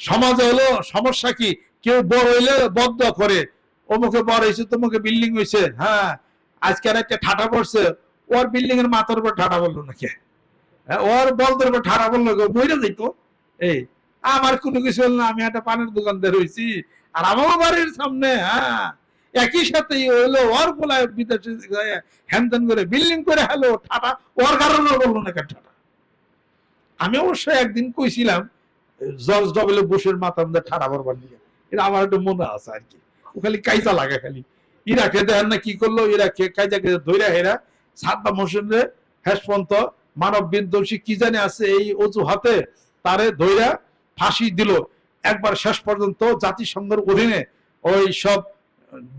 সমাজে হলো সমস্যা কি? কেউ বড় হইলে বদ্ধ করে। অমুকে বড় হয়েছে তমুকে বিল্ডিং হয়েছে হ্যাঁ আজকে আর একটা ঠাটা পড়ছে ওর বিল্ডিং এর মাথার উপর ঠাটা বলল নাকি? হ্যাঁ, ওর বলদের উপর ঠাটা বলল বইরে যাইতো। এই আমার কোনো কিছু হলো না আমি একটা পানের দোকানদার হয়েছি আর আমার বাড়ির সামনে হ্যাঁ একই সাথে হইল ওর বলায় বিদেশে হ্যান ত্যান করে বিল্ডিং করে হ্যালো ঠাটা ওর কারণে বলল না ঠাটা? আমি অবশ্যই একদিন কইছিলাম জর্জ ডবল বুশের মাথা মধ্যে ঠাড়া করবার নিয়ে। এটা আমার একটু মনে আছে আর কি। ও খালি কাইজা লাগে খালি। ইরাকে দেখেন না কি করল? ইরাকে কাইজাকে ধৈরা হেরা সাদ্দাম হোসেনের হেসপন্ত মানব বিধ্বংসী কি জানে আছে এই অজুহাতে? তারে ধৈরা ফাঁসি দিল। একবার শেষ পর্যন্ত জাতিসংঘের অধীনে ওই সব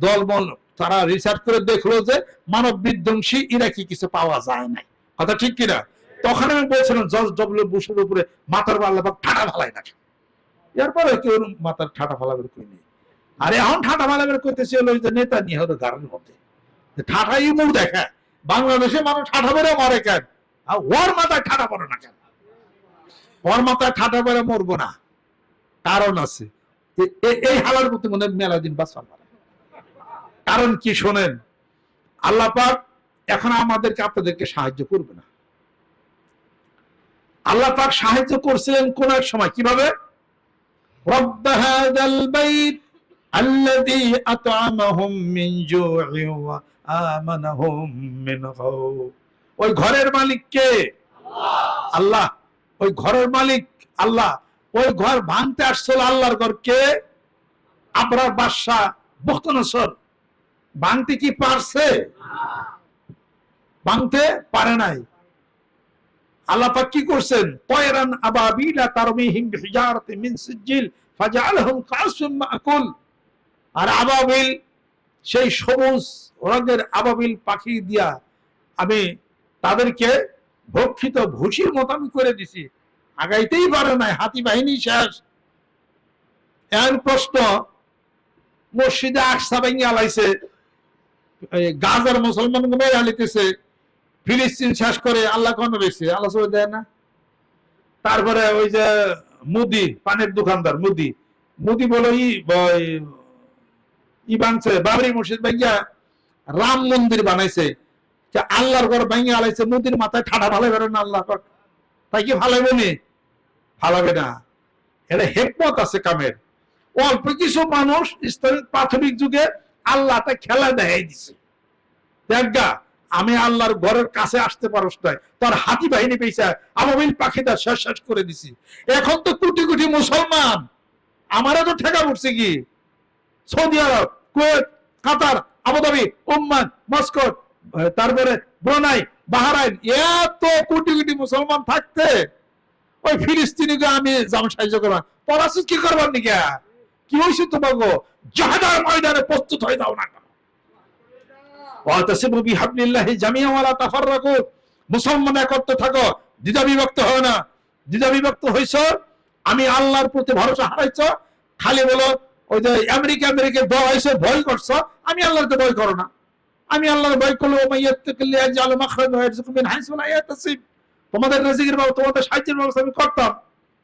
দলবল তারা রিসার্চ করে দেখল যে মানব বিধ্বংসী ইরাকি কিছু পাওয়া যায় নাই। কথা ঠিক কিনা? তখন আমি বলছিলাম জর্জ ডব্লিউ বুশের উপরে মাথার পাল্লা বা ঠাটা ফালাই না এরপরে কেউ মাথার ঠাটা ফালাবের কই নেই। আর এখন ঠাটা ফালাবের করতেছে হলো যে নেতা নিয়ে হতো গাড়ির মধ্যে ঠাটাই মুখ দেখা বাংলাদেশে মানুষ ঠাটা বেড়ে মরে কেন? আর ওর মাথায় ঠাটা পড়ে না কেন? ওর মাথায় ঠাটা বেড়ে মরবো না। কারণ আছে এই হালার প্রতি মনে মেলা দিন পারে। কারণ কি শোনেন, আল্লাহ পাক এখন আমাদেরকে আপনাদেরকে সাহায্য করবে না। আল্লাহ পাক সাহায্য করছিলেন কোন এক সময় কীভাবে? ওই ঘরের মালিক কে? আল্লাহ। ওই ঘরের মালিক আল্লাহ। ওই ঘর ভাঙতে আসছিল আল্লাহর ঘর কে? আপনার বাদশাহ বখতনসর ভাঙতে কি পারছে? ভাঙতে পারে নাই। আল্লাহ পাক কি করছেন? তয়রান আবাবিলা তারমিহিম মিন সিজিল মাকুল। আর আবাবিল, সেই সবুজ রঙের আবাবিল পাখি দিয়া আমি তাদেরকে ভক্ষিত ভুসির মতো আমি করে দিছি। আগাইতেই পারে নাই, হাতি বাহিনী শেষ। প্রশ্ন, মসজিদে আকসা ভেঙে আলাইছে গাজার মুসলমান মেরে আলিতেছে ফিলিস্তিন শেষ করে আল্লাহ কোন রয়েছে। আল্লাহ সবাই দেয় না। তারপরে ওই যে মুদি, পানের দোকানদার, মুদি। মুদি বলো ই বানছে, বাবরি মসজিদ ভাঙ্গিয়া রাম মন্দির বানাইছে। আল্লাহর ঘর ভাঙ্গিয়া আলাইছে, মুদির মাথায় ঠাডা ভালো বেরো না আল্লাহ। তাই কি ফালাইবে নি? ফালাবে না। এটা হেকমত আছে কামের। অল্প কিছু মানুষ প্রাথমিক যুগে আল্লাহটা খেলা দেখাই দিছে। দেখা আমি আল্লাহর ঘরের কাছে আসতে পারস নাই। তার হাতি বাহিনী পেয়েছে। আবাবিল পাখিটা শেষ শেষ করে দিছি। এখন তো কোটি কোটি মুসলমান। আমারও তো ঠেকা পড়ছে কি? Saudi Arab, Kuwait, Qatar, Abu Dhabi, Oman Muscat তারপরে ব্রনাই, বাহারাইন, এত কোটি কোটি মুসলমান থাকতে। ওই ফিলিস্তিনিকে আমি জাম সাহায্য করবা তোরা কি করবার নিকা? কি হয়েছে তোমাকে জাহাদার ময়দানে প্রস্তুত হয়ে যাও না ওয়াতাসিবু বিহাবলিল্লাহি জামিআ ওয়ালা তাফাররাকু। মুসলমান একত্র থাকো দ্বিধা বিভক্ত হয় না। দ্বিধা বিভক্ত হইছ আমি আল্লাহর প্রতি ভরসা হারাইছ খালি বলো ওই যে আমেরিকা আমেরিকা দল হয়েছে ভয় করছ আমি আল্লাহকে ভয় করো না। আমি আল্লাহর ভয় করলে তোমাদের রিজিকের ব্যবস্থা তোমাদের সাহায্যের ব্যবস্থা আমি করতাম।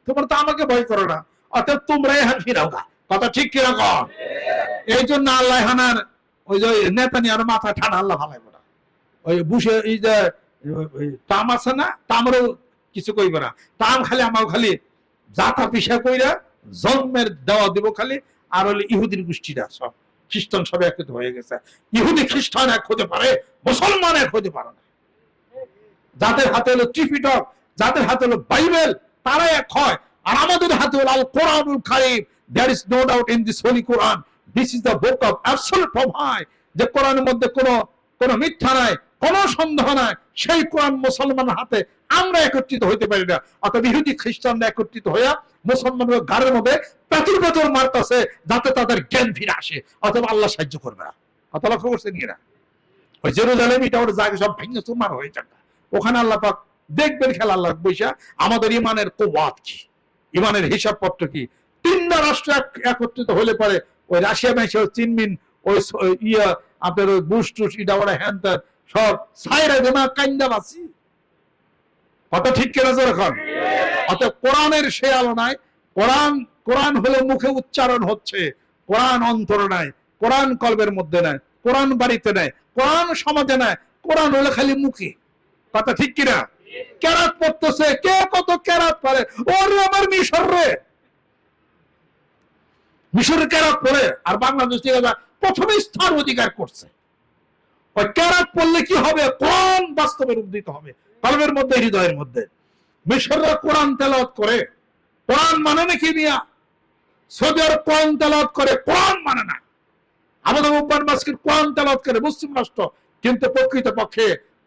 তোমরা তো আমাকে ভয় করো না। অতএব তোমরাই হাত ফিরাও। কথা ঠিক কীরকম এই জন্য আল্লাহ হানার ওই যে নেতানিয়ার মাথা ঠান্ডা আল্লাহ ভালাই না। ওই বুসে এই যে তাম আছে না, তামরও কিছু কইবে না। তাম খালি আমার খালি জাতা পিসা কইরা জন্মের দেওয়া দিব খালি, আর হলে ইহুদির গোষ্ঠীরা সব, খ্রিস্টান সব একত্রিত হয়ে গেছে। ইহুদি খ্রিস্টান এক হতে পারে, মুসলমান এক হতে পারে না। যাদের হাতে হলো ত্রিপিটক, যাদের হাতে হলো বাইবেল তারা এক হয়। আর আমাদের হাতে হলো আল কোরআনুল কারিম। There is no doubt in this holy Quran this is the book of absolute proof যে কোরআনের মধ্যে কোনো কোনো মিথ্যা নাই, কোনো সন্দেহ নাই, সেই কোরআন মুসলমানের হাতে আমরা একত্রিত হইতে পারি না। অর্থাৎ ইহুদি, খ্রিস্টানরা একত্রিত হইয়া মুসলমানদের গাড়ির মধ্যে পেতর পেতর মারতেছে, যাতে তাদের জ্ঞান ফিরে আসে। অথবা আল্লাহ সাহায্য করবে না। অত লক্ষ্য করছেন কিনা? ওই জেরুজালেম, এটা ওর জায়গা সব ভেঙে চুরমার হয়ে যাবে। ওখানে আল্লাহ পাক দেখবেন খেলা আল্লাহ বৈশা, আমাদের ইমানের কোবাদ কি? ইমানের হিসাবপত্র কি? তিনটা রাষ্ট্র একত্রিত হলে পরে ওই রাশিয়া মাইশিয়া চিনমিন ওই ইয়া আপনার ওই বুশ টুস ওরা হ্যান ত্যান সব সাইরা দেমা কাইন্দা বাসি। কথা ঠিক কেনা এখন অত কোরআনের সে আলো নাই কোরআন কোরআন হলো মুখে উচ্চারণ হচ্ছে কোরআন অন্তর নাই কোরআন কলবের মধ্যে নাই কোরআন বাড়িতে নাই কোরআন সমাজে নাই কোরআন হলো খালি মুখে। কথা ঠিক কিনা? কেরাত পড়তেছে কে কত কেরাত পারে? ওরে আমার মিশর রে! মিশর কেরাত পড়ে আর বাংলাদেশ থেকে প্রথমে স্থান অধিকার করছে, ওই কেরাত পড়লে কি হবে? কোরআন বাস্তবে রূপ দিতে হবে। মধ্যে, হৃদয়ের মধ্যে। মিশররা কোরআন তেলাওয়াত করে। কোরআন মানে নাকি মিয়া? সৌদি আরব কোরআন তেলাওয়াত করে, কোরআন মানে না। আমাদের উব্বান মাসকে কোরআন তেলাওয়াত করে, মুসলিম রাষ্ট্র। কিন্তু প্রকৃত পক্ষে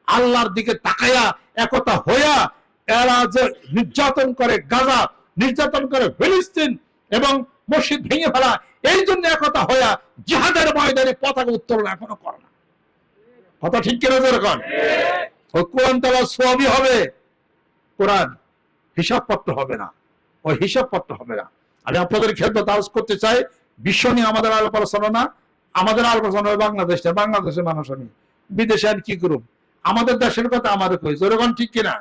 আল্লাহর দিকে তাকায়া, একতা হইয়া এরা যে নির্যাতন করে গাজা, নির্যাতন করে ফিলিস্তিন এবং মসজিদ ভেঙে ফেলা এই জন্য একতা হইয়া জিহাদের ময়দানে পতাকা উত্তোলন এখনও করে না। কথা ঠিক কিনা যেরকম ওই কোরআন তালা সবই হবে কোরআন হিসাবপত্র হবে না। ওই হিসাবপত্র হবে না। আমি আপনাদের ক্ষেত্রে তাজ করতে চাই বিশ্ব নিয়ে আমাদের আলাপ আলোচনা না আমাদের আলোচনা হবে বাংলাদেশে বাংলাদেশের মানুষ আমি। বিদেশে আর কি করুম? আমাদের দেশের কথা আমাদের কই? যেরকম ঠিক কিনা?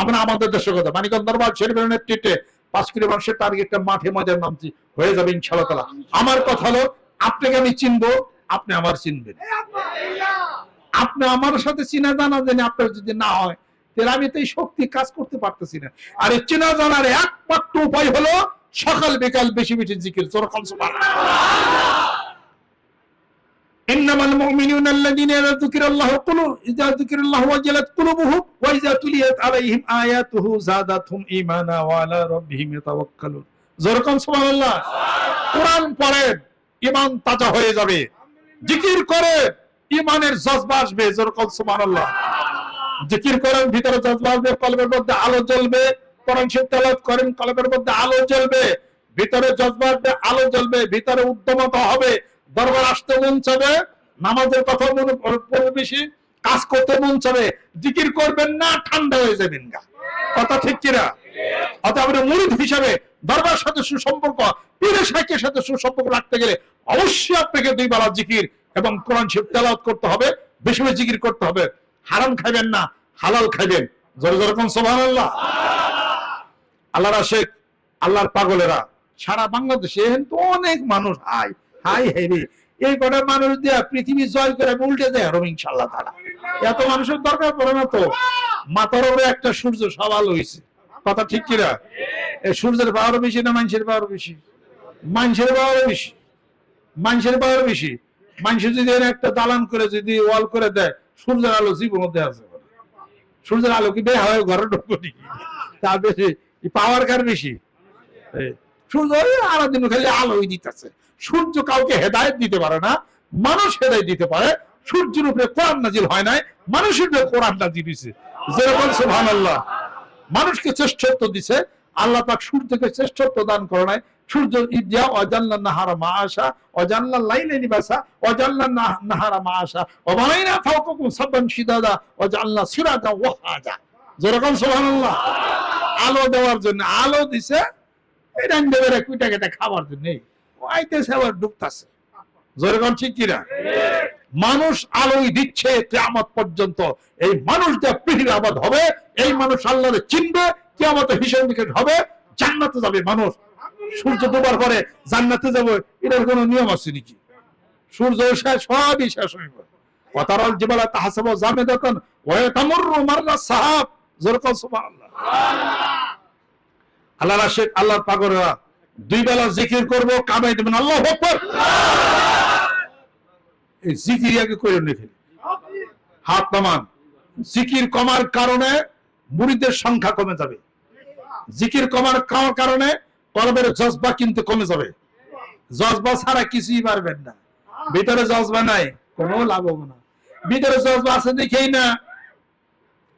আমরা আমাদের দেশের কথা মানিকন দরবার শরীফের নেতৃত্বে পাঁচ কিলো মানুষের টার্গেটটা মাঠে মজার নামছি, হয়ে যাবে ইনশাআল্লাহ তাআলা। আমার কথা হলো, আপনাকে আমি চিনবো, আপনি আমার চিনবেন। আপনি আমার সাথে চিনা জানা জানি আপনার যদি না হয়, তাহলে আমি তো এই শক্তি কাজ করতে পারতেছি না। আর এই চেনা জানার একমাত্র উপায় হলো, সকাল বিকাল বেশি বেশি জিকির জোরকাল যেরকম কোরআন পড়েন তাজা হয়ে যাবে। জিকির করে ইমানের জজবা আসবে। যেরকম সুবহানাল্লাহ। জিকির করেন, ভিতরে জজবা আসবে, কলবের মধ্যে আলো জ্বলবে। কোরআন শরীফ তেলাওয়াত করেন, কলবের মধ্যে আলো জ্বলবে। ভিতরে জজবা আসবে, আলো জ্বলবে। ভিতরে উদ্যমতা হবে। দরবার আসতে মন চাবে, নামাজের কথা মনে বেশি, কাজ করতে মন চাবে, জিকির করবেন না, ঠান্ডা হয়ে যাবেন গা। কথা ঠিক কিনা? মুরিদ হিসাবে দরবার সাথে সুসম্পর্ক পীরের সাথে সুসম্পর্ক রাখতে গেলে অবশ্যই আপনাকে দুই বেলা জিকির এবং কোরআন শরীফ তেলাওয়াত করতে হবে, বেশি বেশি জিকির করতে হবে। হারাম খাবেন না, হালাল খাবেন জোরে জোরে কোন আল্লাহর আল্লাহর পাগলেরা, সারা বাংলাদেশে তো অনেক মানুষ হাই হাই হেরি এই কটা মানুষ দিয়া পৃথিবী জয় করে উল্টে দেয় তারা এত মানুষের দরকার পড়ে না তো। মাথার একটা সূর্য সওয়াল হয়েছে কথা ঠিক কিনা? সূর্যের পাওয়ার বেশি না মানুষের পাওয়ার বেশি? মানুষের পাওয়ার বেশি। মানুষের পাওয়ার বেশি। যদি একটা দালান করে, যদি ওয়াল করে দেয়, সূর্যের আলো জীবন মধ্যে আছে সূর্যের আলো কি বের হয় ঘরে ঢুকবো তার বেশি পাওয়ার কার বেশি? সূর্য ওই আলাদিন খালি আলোই দিতেছে। সূর্য কাউকে হেদায়ত দিতে পারে না, মানুষ হেদায়েত দিতে পারে। সূর্যের উপরে কোরআন নাজিল হয় নাই, মানুষের উপরে কোরআন নাজিল দিছে যেরকম সুবহানাল্লাহ। মানুষকে শ্রেষ্ঠত্ব দিছে, আল্লাহ পাক সূর্যকে শ্রেষ্ঠত্ব দান করে নাই। সূর্য ইদ্যা অজাল্লা নাহারা মা আশা অজাল্লা লাইলে নিবাসা অজাল্লা নাহারা মা আশা অবানাইনা ফাওকাকুম সাবান শিদাদা অজাল্লা সিরাজা ওয়াহাজা যেরকম সুবহানাল্লাহ। আলো দেওয়ার জন্য আলো দিছে এটা দেবের কুইটা কেটে খাবার জন্য আবার ডুবতাছে ঠিক কিনা? মানুষ আলোই দিচ্ছে, কেয়ামত পর্যন্ত এই মানুষ যা আবাদ হবে, এই মানুষ চিনবে কেয়ামত নিকেট হবে, জান্নাতে যাবে মানুষ। সূর্য ডোবার পরে জান্নাতে যাবে, এটার কোনো নিয়ম আছে নাকি? সূর্য শেষ, সবই শেষ হইব জিবালা তাহাসাব জামেদাতান ওয়া মাররা সাহাব। সুবহানাল্লাহ। আল্লাহর আশেক আল্লাহর দুই বেলা জিকির করব, কামাই দেবেন, আল্লাহ এই জিকির আগে করে হাত নামান। জিকির কমার কারণে মুরিদের সংখ্যা কমে যাবে। জিকির কমার কারণে জজবা কিন্তু কমে যাবে। জজবা ছাড়া কিছুই পারবেন না। ভিতরে জজবা নাই, কোনো লাভ হবে না। ভিতরে জজবা আছে দেখেই না।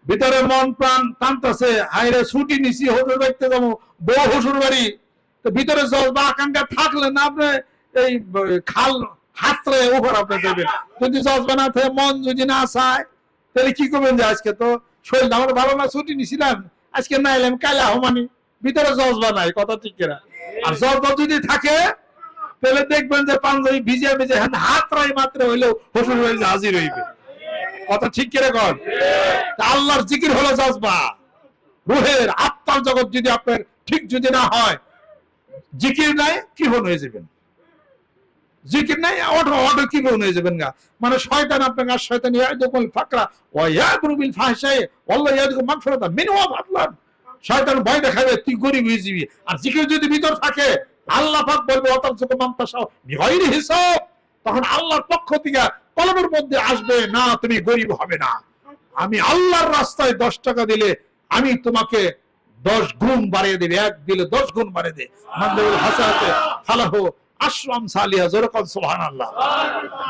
ভিতরে মন প্রাণ টানতেছে হাইরে ছুটি নিছি, হুজুর বাড়িতে যাব, বউ বাড়ি ভিতরে জজবা আকাঙ্ক্ষা থাকলে না আপনি এই খাল হাতরে উপর আপনি দেবেন। যদি জজবা না থাকে, মন যদি না চায়, তাহলে কি করবেন যে আজকে তো শরীর আমার ভালো না, ছুটি নিছিলাম, আজকে না এলাম, কালা হমানি ভিতরে জজবা নাই কথা ঠিক কিনা? আর জজবা যদি থাকে, তাহলে দেখবেন যে পাঞ্জাবি ভিজে ভিজে হ্যাঁ হাত রাই মাত্র হইলেও শ্বশুর বাড়ি হাজির হইবে। কথা ঠিক কন? তা আল্লাহর জিকির হলো জজবা। রুহের আত্মার জগৎ যদি আপনার ঠিক যদি না হয় জিকির নাই হয়ে যাবেন জিকির নাই, অটো অটো হয়ে যাবেন গা? মানে শয়তান আর শয়তান শয়তান ভয় দেখাবে, তুই গরিব হয়ে যাবি। আর জিকির যদি ভিতর থাকে, আল্লাহ পাক বলবে অতর্জক মামতাসাও বিগয়রি হিসাব, তখন আল্লাহর পক্ষ থেকে কলমের মধ্যে আসবে, না, তুমি গরিব হবে না। আমি আল্লাহর রাস্তায় দশ টাকা দিলে আমি তোমাকে দশ গুণ বাড়িয়ে দেবে এক দিলে দশ গুণ বাড়িয়ে দে মান্দাউল হাসাতে আশরাম সালিয়া যেরকম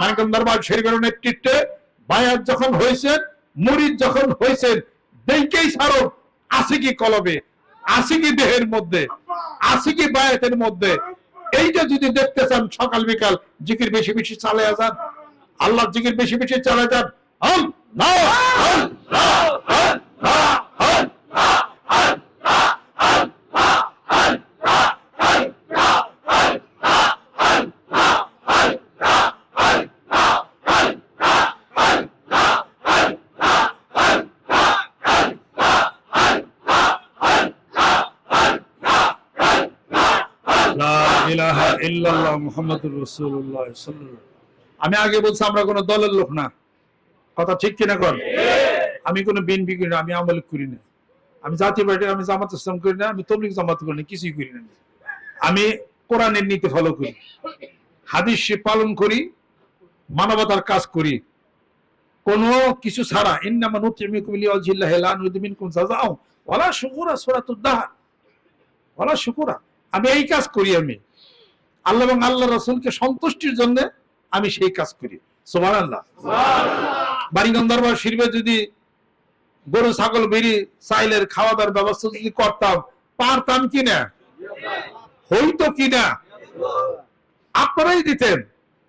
মানিকম দরবার শরীফের নেতৃত্বে বায়াত যখন মুরিদ যখন দেখেই আছে কি কলবে আছে কি দেহের মধ্যে আছে কি বায়াতের মধ্যে। এইটা যদি দেখতে চান সকাল বিকাল, জিকির বেশি বেশি চালে যান। আল্লাহ জিকির বেশি বেশি চালে যান। আল্লাহ আল্লাহ আল্লাহ আল্লাহ। আমি আগে বলছি আমরা কোনো দলের লোক না। কথা ঠিক কিনা কর আমি কোনো বিএনপি করি না, আমি আমল করি না। আমি জাতীয় পার্টি, আমি জামাত ইসলাম করি না, আমি তবলিগ জামাত করি না, কিছুই করি না। আমি কোরআনের নীতি ফলো করি। হাদিস পালন করি, মানবতার কাজ করি। কোন কিছু ছাড়া, ইন্নামা নুতিমিকুম লিওয়াজহিল্লাহি, লা নুরিদু মিনকুম জাযাও ওয়ালা শুকুরা সূরাতুদ দাহর, ওয়ালা শুকুরা। আমি এই কাজ করি আমি। আল্লাহ এবং আল্লাহ রসুলকে সন্তুষ্টির জন্য আমি সেই কাজ করি। সোমান আল্লাহ দরবার শিরবে যদি গরু ছাগল বেরি চাইলের খাওয়া দাওয়ার ব্যবস্থা যদি করতাম পারতাম কিনা? হইতো কিনা? আপনারাই দিতেন।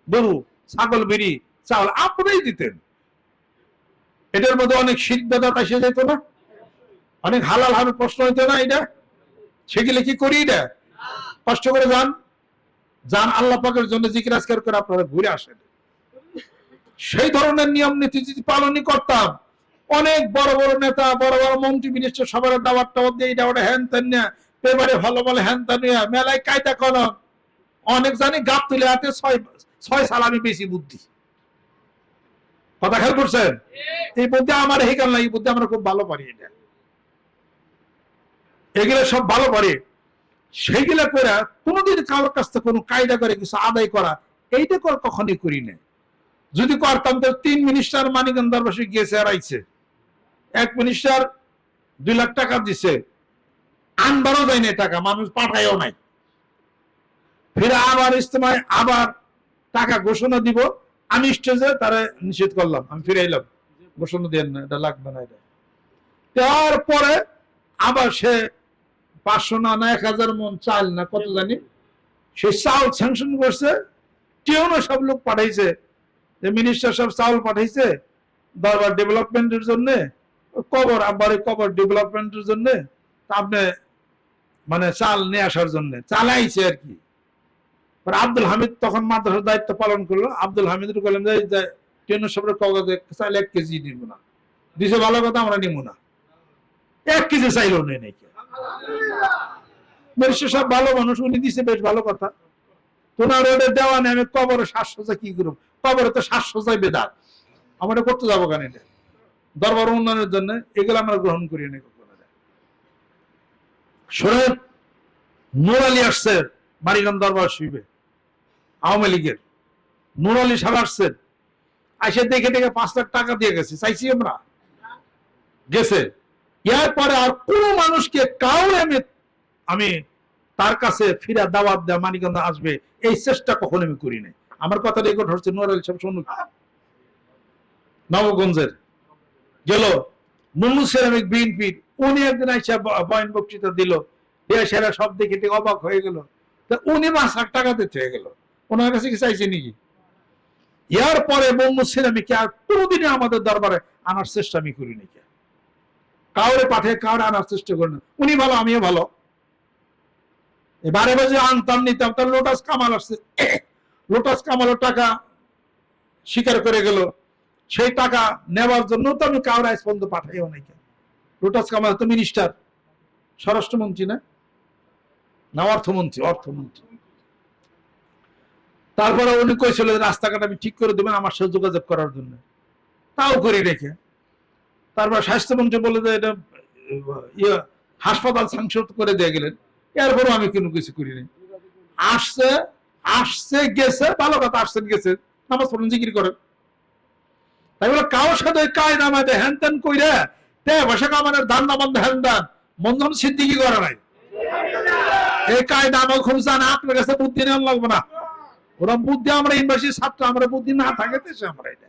গরু ছাগল বেরি চাউল আপনারাই দিতেন। এটার মধ্যে অনেক সিদ্ধান্ত এসে যেত না? অনেক হালাল ভাবে প্রশ্ন হইতো না এটা? সেগুলো কি করি এটা কষ্ট করে যান। যান আল্লাহ পাকের জন্য জিকির আজকার করে আপনারা ঘুরে আসেন। সেই ধরনের নিয়ম নীতি যদি পালনই করতাম অনেক বড় বড় নেতা বড় বড় মন্ত্রী মিনিস্টার সবার দাবার টাবার দিয়ে এটা ওটা হ্যান তেন নিয়ে পেপারে ভালো ভালো হ্যান তেন নিয়ে মেলায় কায়দা কলম। অনেক জানি গাপ তুলে হাতে ছয় ছয় সালামি বেশি বুদ্ধি। কথা খেয়াল করছেন? এই বুদ্ধি আমার হেকাল না এই বুদ্ধি আমরা খুব ভালো পারি এটা। এগুলো সব ভালো পারি। সেইগুলা করে কোনোদিন কারোর কাছ থেকে কোনো কায়দা করে কিছু আদায় করা, এইটা কর কখনই করি না যদি করতাম তো তিন মিনিস্টার মানিকগঞ্জ দরবাসে গিয়েছে আর এক মিনিস্টার দুই লাখ টাকা দিছে। আনবারও দেয় নাই টাকা, মানুষ পাঠায়ও নাই। ফিরে আবার ইস্তেমায় আবার টাকা ঘোষণা দিব। আমি স্টেজে তারা নিষেধ করলাম, আমি ফিরে এলাম। ঘোষণা দেন না, এটা লাগবে না এটা। তারপরে আবার সে পাঁচশো না না, এক হাজার মন চাল না, কত জানি। সেই চাল স্যাংশন করছে, কেউ না সব লোক পাঠাইছে। যে মিনিস্টার সব চাউল পাঠাইছে, দরবার ডেভেলপমেন্টের জন্য, কবর আবার কবর ডেভেলপমেন্টের জন্য আপনি মানে চাল নিয়ে আসার জন্য। চালাইছে আর কি। আব্দুল হামিদ তখন মাদ্রাসার দায়িত্ব পালন করল। আব্দুল হামিদ বললেন যে ট্রেনের সবের কাগজে চাইলে এক কেজি নিব না। দিছে ভালো কথা, আমরা নিব না। এক কেজি চাইলেও নেই নাকি? মিনিস্টার সব ভালো মানুষ, উনি দিছে বেশ ভালো কথা। তোনার ওদের দেওয়া নেই, আমি কবরে শ্বাস সোজা কি করব? কবরে তো শ্বাস সোজাই বেদাত। আমরা করতে যাব কেন এটা? দরবার উন্নয়নের জন্য এগুলো আমরা গ্রহণ করি না শোনেন, নূর আলী আসছে বাড়িগঞ্জ দরবার শিবে আওয়ামী লীগের। নূর আলী সাহেব আসছেন আসে দেখে দেখে পাঁচ লাখ টাকা দিয়ে গেছে। চাইছি আমরা? গেছে। এর পরে আর কোন মানুষকে কাউরে আমি আমি তার কাছে ফিরা দাওয়াত দেওয়া মানিকন্দা আসবে, এই চেষ্টা কখনো আমি করি নাই। আমার কথা রেকর্ড হচ্ছে নোর আলী সাহেব শুনুক। নবগঞ্জের গেল মুন্নু সেরামিক বিএনপির উনি একদিন আইসা বয়ান বক্তৃতা দিল সেরা সব দেখে দেখে অবাক হয়ে গেল। তা উনি পাঁচ লাখ টাকা দিতে হয়ে গেল। ওনার কাছে কি চাইছে নাকি? এর পরে মুন্নু সেরামিককে আর কোনোদিনই আমাদের দরবারে আনার চেষ্টা আমি করি নাকি কাউরে পাঠিয়ে কাউরে আনার চেষ্টা করি না উনি ভালো, আমিও ভালো। এবারে বাজে আনতাম, নিতাম, তার লোটাস কামাল আসছে। লোটাস কামালের টাকা স্বীকার করে গেল। সেই টাকা নেওয়ার জন্য তো আমি কাউরে আজ পর্যন্ত পাঠাইও নাই লোটাস কামাল তো মিনিস্টার স্বরাষ্ট্রমন্ত্রী না? না, অর্থমন্ত্রী অর্থমন্ত্রী। তারপরে উনি কইছিল রাস্তাঘাট আমি ঠিক করে দেবেন আমার সাথে যোগাযোগ করার জন্য। তাও করি রেখে তারপর স্বাস্থ্যমন্ত্রী বলে যে এটা ইয়ে হাসপাতাল সাংসদ করে দিয়ে গেলেন। এরপরও আমি কোনো কিছু করিনি। আসছে আসছে, গেছে, ভালো কথা, আসছেন, গেছে। নামাজ পড়েন, জিকির করেন। তাই বলে, কারোর সাথে কায় নামাতে হ্যান ত্যান কইরে তে বসে কামানের ধান নামান হ্যান দান মন্দন সিদ্দিকি করে নাই। এই কায়দা আমার খুব জানা আপনার কাছে বুদ্ধি নেওয়া লাগবে না। ওরা বুদ্ধি, আমরা ইউনিভার্সিটির ছাত্র, আমরা বুদ্ধি না থাকে আমরা এটা।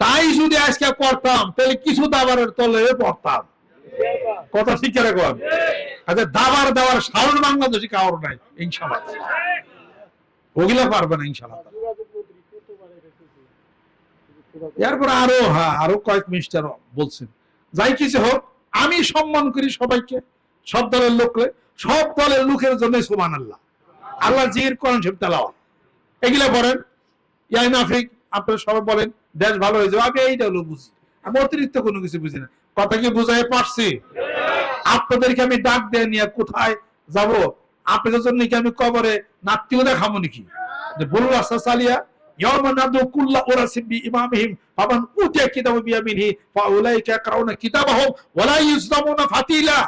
তাই যদি আজকে করতাম তাহলে কিছু দাবারের তলে পড়তাম। কথা ঠিক রাখুন আচ্ছা দাবার দেওয়ার সারণ বাংলাদেশি কারোর নাই ইনশাল্লাহ ওগুলা পারবে না ইনশাল্লাহ এরপর আরও হ্যাঁ আরও কয়েক মিনিস্টার বলছেন যাই কিছু হোক, আমি সম্মান করি সবাইকে, সব দলের লোককে সব দলের লোকের জন্য সুমান আল্লাহ আল্লাহ জির কোরআন শরীফ তেলাওয়াত। এগুলা বলেন ইয়াই নাফিক আপনারা সবাই বলেন দেশ ভালো হয়ে যাবে আমি এইটা হলো বুঝি। আমি অতিরিক্ত কোনো কিছু বুঝি না। কথা কি বুঝাই পারছি? আপনাদেরকে আমি ডাক দিয়ে নিয়ে কোথায় যাব? আপনাদের জন্য কি আমি কবরে নাট্যও দেখাবো নাকি? বি ইমামিহিম কিতাবু বিয়ামিনহি ফাতিলা।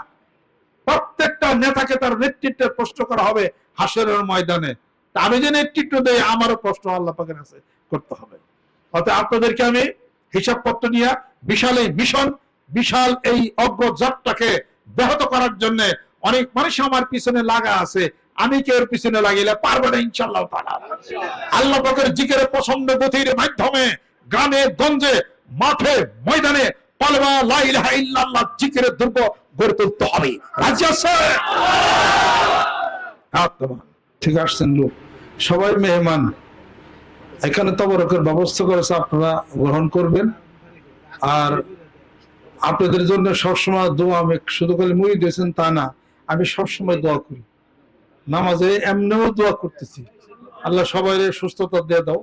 প্রত্যেকটা নেতাকে তার নেতৃত্বের প্রশ্ন করা হবে হাসরের ময়দানে। আমি যে নেতৃত্ব দেই, আমারও প্রশ্ন আল্লাহ পাকের কাছে করতে হবে। অতএব আপনাদেরকে আমি হিসাবপত্র নিয়ে বিশাল এই মিশন বিশাল এই অগ্রযাত্রাকে ব্যাহত করার জন্য অনেক মানুষ আমার পিছনে লাগা আছে। আমি কেউ এর পিছনে লাগিলে পারব না ইনশাল্লাহ তাআলা। আল্লাহ পাকের জিকের পছন্দ গতির মাধ্যমে গ্রামে, গঞ্জে, মাঠে, ময়দানে পালবা, লা ইলাহা ইল্লাল্লাহ জিকিরের দুর্গ গড়ে তুলতে হবে। রাজি আছে ঠিক আসছেন লোক। সবাই মেহমান। এখানে তবরকের ব্যবস্থা করেছে আপনারা গ্রহণ করবেন। আর আপনাদের জন্য সবসময় দোয়া আমি শুধু খালি মুড়ি দিয়েছেন, তা না, আমি সবসময় দোয়া করি। নামাজে এমনিও দোয়া করতেছি। আল্লাহ সবাই সুস্থতা দিয়ে দাও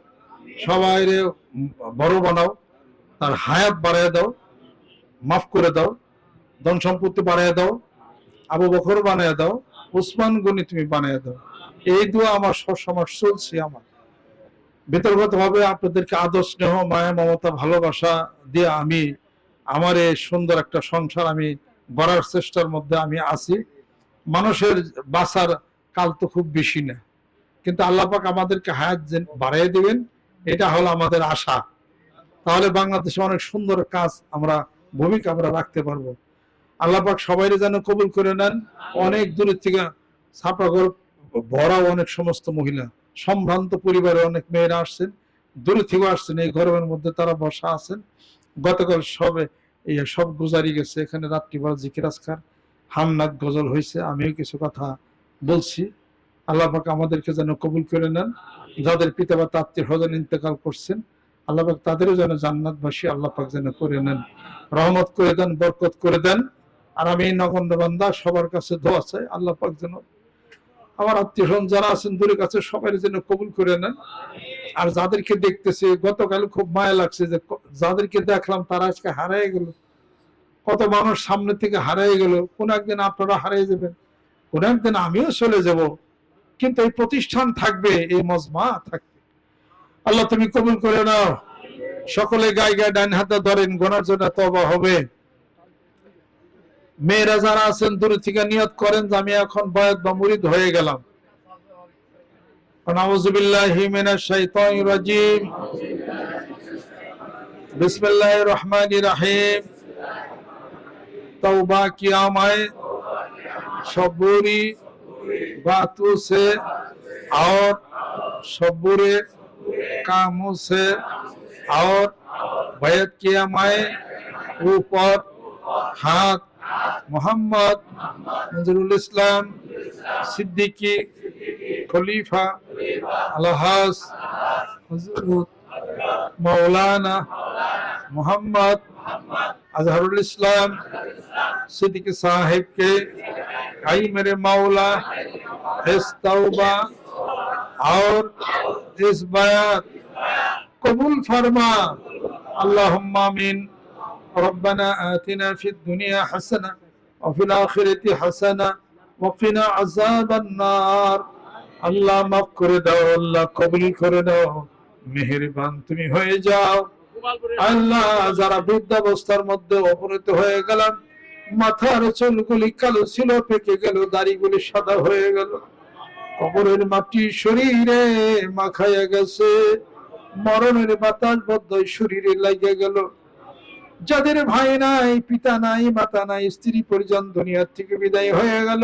সবাই বড় বানাও, তার হায়াত বাড়ায় দাও, মাফ করে দাও, ধন সম্পত্তি বাড়ায় দাও, আবু বকর বানিয়ে দাও, উসমান গনি তুমি বানিয়ে দাও। এই দোয়া আমার সবসময় চলছে আমার। বিতর্গত ভাবে আপনাদেরকে আদর স্নেহ, মায়া, মমতা, ভালোবাসা দিয়ে আমি আমার এই সুন্দর একটা সংসার আমি গড়ার চেষ্টার মধ্যে আমি আছি। মানুষের বাঁচার কাল তো খুব বেশি না। কিন্তু আল্লাহ পাক আমাদেরকে হায়াত বাড়াই দেবেন, এটা হলো আমাদের আশা। তাহলে বাংলাদেশে অনেক সুন্দর কাজ আমরা, ভূমিকা আমরা রাখতে পারব। আল্লাহ পাক সবাই যেন কবুল করে নেন। অনেক দূরের থেকে ছাপাগর ভরা অনেক সমস্ত মহিলা। সম্ভ্রান্ত পরিবারে অনেক মেয়েরা আসছেন, দূরে থেকে আসছেন, এই গরমের মধ্যে তারা বসা আছেন। গতকাল সবে এই সব গুজারি গেছে, এখানে রাত্রিবার জিকির আজকার হামনাথ গজল হয়েছে, আমিও কিছু কথা বলছি। আল্লাহ পাক আমাদেরকে যেন কবুল করে নেন, যাদের পিতা বা আত্মীয় স্বজন ইন্তেকাল করছেন, আল্লাহ পাক তাদেরও যেন জান্নাতবাসী আল্লাহ পাক যেন করে নেন। রহমত করে দেন, বরকত করে দেন। আর আমি নগণ্য বান্দা, সবার কাছে দোয়া চাই, আল্লাহ পাক যেন আমার আত্মীয় স্বজন যারা আছেন দূরের কাছে সবাই যেন কবুল করে নেন। আর যাদেরকে দেখতেছে, গতকাল খুব মায়া লাগছে যে যাদেরকে দেখলাম তারা আজকে হারাই গেল। কত মানুষ সামনে থেকে হারাই গেল। কোন একদিন আপনারা হারিয়ে যাবেন, কোন একদিন আমিও চলে যাব। কিন্তু এই প্রতিষ্ঠান থাকবে, এই মজমা থাকবে। আল্লাহ তুমি কবুল করে নাও। সকলে গায়ে গায়ে ডান হাতে ধরেন, গোনার জন্য তবা হবে। মেয়েরা যারা আছেন, দূরে থেকে নিয়ত করেন যে আমি এখন বয়স বা মুরিদ হয়ে গেলাম। সবুরি বাতু সে আর সবুরে কামু সে আর উপর হাত मोहम्मद नजरुल इस्लाम, सिद्दीकी, खलीफा, अलहस मौलाना मोहम्मद अजहरुल इस्लाम, सिद्दीक साहेब के, आई मेरे मौला, इस तौबा और इस बयात कबूल फरमा। अल्लाहुम्मा अल्लाह ربنا آتنا في الدنيا حسنة وفي الآخرة حسنة ওয়াকিনা আযাবান নার আল্লাহ মাফ করে দাও আল্লাহ কবুল করে দাও মেহেরবান তুমি হয়ে যাও আল্লাহ যারা বৃদ্ধাবস্থার মধ্যে অপহৃত হয়ে গেলাম মাথার চুলগুলি কালো ছিল পেকে গেল দাড়িগুলি সাদা হয়ে গেল কবরের মাটি শরীরে মাখাইয়া গেছে মরণের বাতাস বদ্ধ শরীরে লাগিয়ে গেল যাদের ভাই নাই, পিতা নাই, মাতা নাই, স্ত্রী পরিজন দুনিয়ার থেকে বিদায় হয়ে গেল।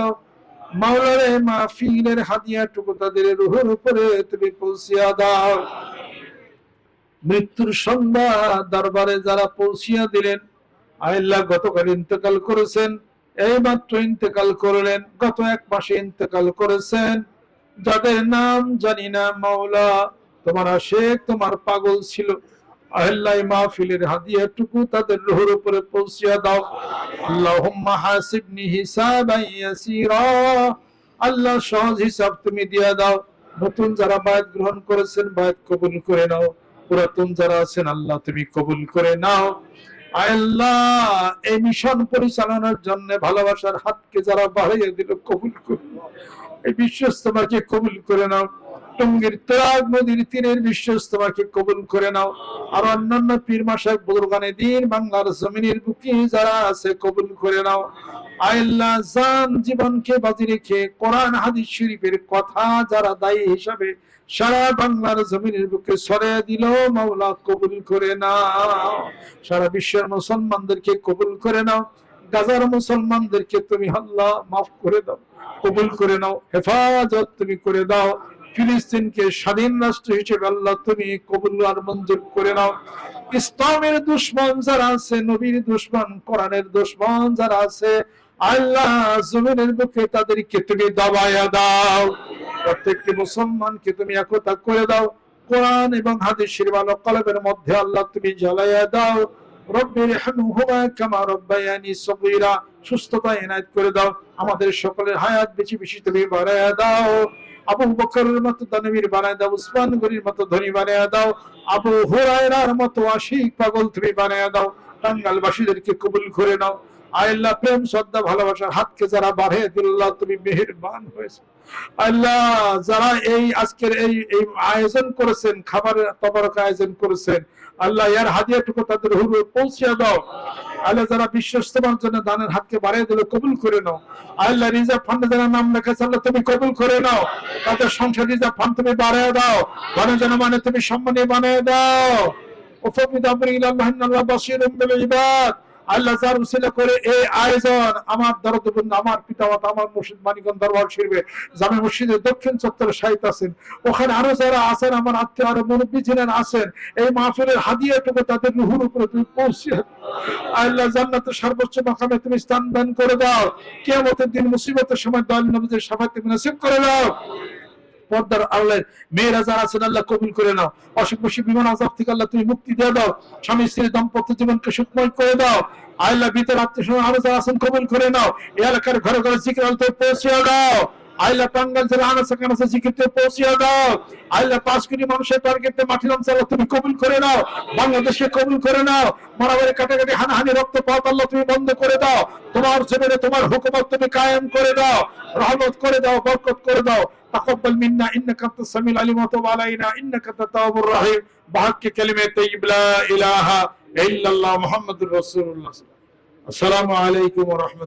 মাওলারে মাহফিলের হাদিয়াটুকু তাদের রুহের উপরে তুমি পৌঁছিয়া দাও। মৃত্যুর সংবাদ দরবারে যারা পৌঁছিয়া দিলেন, আল্লাহ গতকাল ইন্তেকাল করেছেন এই মাত্র ইন্তেকাল করলেন, গত এক মাসে ইন্তেকাল করেছেন। যাদের নাম জানি না মাওলা, তোমার আশেক, তোমার পাগল ছিল। আল্লাহ মাহফিলের হাদিয়াটুকু তাদের রুহের উপরে পৌঁছিয়া দাও। আল্লাহুম্মা হাসিবনি হিসাবান ইয়াসীরা। আল্লাহ সহজ হিসাব তুমি দিয়া দাও। নতুন যারা বায়াত গ্রহণ করেছেন, বায়াত কবুল করে নাও। পুরাতন যারা আছেন, আল্লাহ তুমি কবুল করে নাও। আল্লাহ, এই মিশন পরিচালনার জন্য ভালোবাসার হাতকে যারা বাড়িয়ে দিল, কবুল করে। এই বিশ্বস্তমাকে কবুল করে নাও। টঙ্গীর তেরাগ নদীর তীরের বিশ্বস্তমাকে কবুল করে নাও। আর অন্যান্য পীর মাসাক বুজুর্গানে দিন বাংলার জমিনের বুকে যারা আছে কবুল করে নাও। আল্লাহ জান জীবনকে বাজি রেখে কোরআন হাদিস শরীফের কথা যারা দায়ী হিসাবে সারা বাংলার জমিনের বুকে ছড়িয়ে দিল, মাওলা কবুল করে নাও। সারা বিশ্বের মুসলমানদেরকে কবুল করে নাও। গাজার মুসলমানদেরকে তুমি আল্লাহ মাফ করে দাও, কবুল করে নাও। হেফাজত তুমি করে দাও। ফিলিস্তিনকে স্বাধীন রাষ্ট্র হিসেবে আল্লাহ তুমি কবুল আর মঞ্জুর করে নাও। ইসলামের দুশ্মন যারা আছে, নবীর দুশ্মন, কোরআনের দুশ্মন যারা আছে, আল্লাহ জমিনের বুকে তাদেরকে তুমি দাবায়া দাও। প্রত্যেকটি মুসলমানকে তুমি একতা করে দাও। কোরআন এবং হাদিসের ভালো কলবের মধ্যে আল্লাহ তুমি জ্বালাইয়া দাও। রব্বির হামহুমা কামা রব্বায়ানি সগীরা সুস্থতা এনায়েত করে দাও। আমাদের সকলের হায়াত বেশি বেশি তুমি বাড়াইয়া দাও। আবু বকরের মতো দানবীর বানায় দাও, উসমান গরির মতো ধনী বানায় দাও, আবু হুরায়রার মতো আশিক পাগল তুমি বানায় দাও টাঙ্গালবাসীদেরকে কবুল করে নাও। আল্লাহ প্রেম শ্রদ্ধা ভালোবাসার হাতকে যারা বাড়িয়ে দিল্লাহ তুমি মেহেরবান হয়েছে আল্লাহ যারা এই আজকের এই এই আয়োজন করেছেন খাবারের তবরক আয়োজন করেছেন আল্লাহ ইয়ার হাদিয়াটুকু তাদের হুরু পৌঁছে দাও আল্লাহ যারা বিশ্বস্তমার জন্য দানের হাতকে বাড়িয়ে দিল কবুল করে নাও আল্লাহ রিজার্ভ ফান্ডে যারা নাম লেখেছে আল্লাহ তুমি কবুল করে নাও তাদের সংসার রিজার্ভ ফান্ড তুমি বাড়িয়ে দাও গণজন মানে তুমি সম্মানী বানিয়ে দাও وفوض امري الى الله ان الله بصير بالعباد আল্লাহ যার উসিলা করে এই আয়োজন আমার আমার আমার মানিকগঞ্জ দরবার শিরবে জামে মসজিদের দক্ষিণ চত্বরে আছেন। ওখানে আরও যারা আছেন, আমার আত্মীয় আরও মুরব্বী ছিলেন, আছেন। এই মাহফিলের হাদিয়াটুকু তাদের রুহুর উপরে তুমি পৌঁছে আল্লাহ জান্নাতের সর্বোচ্চ মাকামে তুমি স্থান দান করে দাও। কিয়ামতের দিন মুসিবতের সময় দল নবীদের নসিব করে দাও। পর্দার আল্লাহ মেয়েরা যারা আছেন, আল্লাহ কবুল করে নাও। অসুখ বসে বিমান আজাব থেকে আল্লাহ তুমি মুক্তি দিয়ে দাও। স্বামী স্ত্রী জীবনকে সুখময় করে দাও। আল্লাহ আত্মীয় আরও যারা আছেন, কবুল করে নাও। এলাকার ঘরে ঘরে জিকির আলতে পৌঁছে দাও। আল্লাহ কানাসে জিকিরতে পৌঁছে দাও। আল্লাহ পাঁচ কোটি মানুষের টার্গেটে মাটির অঞ্চল তুমি কবুল করে নাও। বাংলাদেশে কবুল করে নাও। মারামারি কাটাকাটি, হানাহানি, রক্তপাত আল্লাহ তুমি বন্ধ করে দাও। তোমার জমিনে তোমার হুকুমত তুমি কায়েম করে দাও। রহমত করে দাও, বরকত করে দাও। تقبل منا إنك أنت السميع العليم وتب علينا إنك أنت التواب الرحيم. بحق كلمة طيب لا إله إلا الله محمد رسول الله. السلام عليكم ورحمة